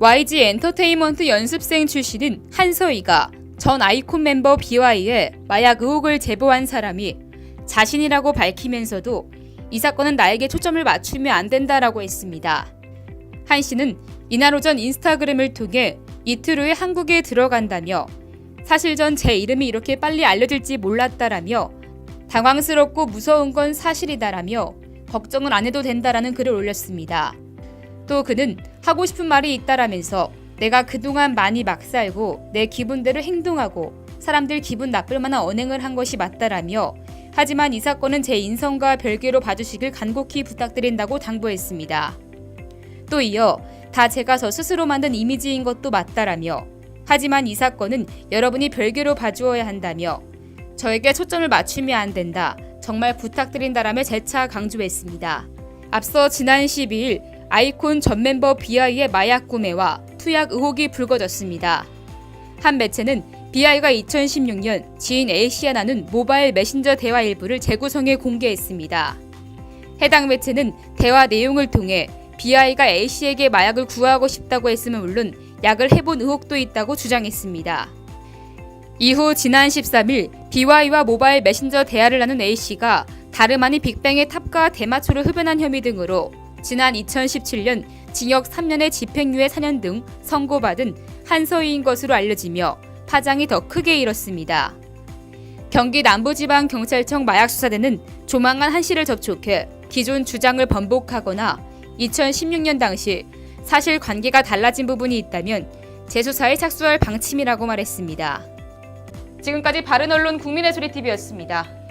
YG 엔터테인먼트 연습생 출신인 한서희가 전 아이콘 멤버 BY의 마약 의혹을 제보한 사람이 자신이라고 밝히면서도 이 사건은 나에게 초점을 맞추면 안 된다라고 했습니다. 한 씨는 이날 오전 인스타그램을 통해 이틀 후에 한국에 들어간다며 사실 전 제 이름이 이렇게 빨리 알려질지 몰랐다라며 당황스럽고 무서운 건 사실이다라며 걱정은 안 해도 된다라는 글을 올렸습니다. 또 그는 하고 싶은 말이 있다라면서 내가 그동안 많이 막 살고 내 기분대로 행동하고 사람들 기분 나쁠 만한 언행을 한 것이 맞다라며 하지만 이 사건은 제 인성과 별개로 봐주시길 간곡히 부탁드린다고 당부했습니다. 또 이어 다 제가 저 스스로 만든 이미지인 것도 맞다라며 하지만 이 사건은 여러분이 별개로 봐주어야 한다며 저에게 초점을 맞추면 안 된다. 정말 부탁드린다라며 재차 강조했습니다. 앞서 지난 12일 아이콘 전 멤버 비아이의 마약 구매와 투약 의혹이 불거졌습니다. 한 매체는 비아이가 2016년 지인 A씨와 나눈 모바일 메신저 대화 일부를 재구성해 공개했습니다. 해당 매체는 대화 내용을 통해 비아이가 A씨에게 마약을 구하고 싶다고 했음은 물론 약을 해본 의혹도 있다고 주장했습니다. 이후 지난 13일 BY와 모바일 메신저 대화를 나눈 A씨가 다름 아닌 빅뱅의 탑과 대마초를 흡연한 혐의 등으로 지난 2017년 징역 3년의 집행유예 4년 등 선고받은 한서희인 것으로 알려지며 파장이 더 크게 일었습니다. 경기 남부지방경찰청 마약수사대는 조만간 한 씨를 접촉해 기존 주장을 번복하거나 2016년 당시 사실 관계가 달라진 부분이 있다면 재수사에 착수할 방침이라고 말했습니다. 지금까지 바른 언론 국민의 소리 TV였습니다.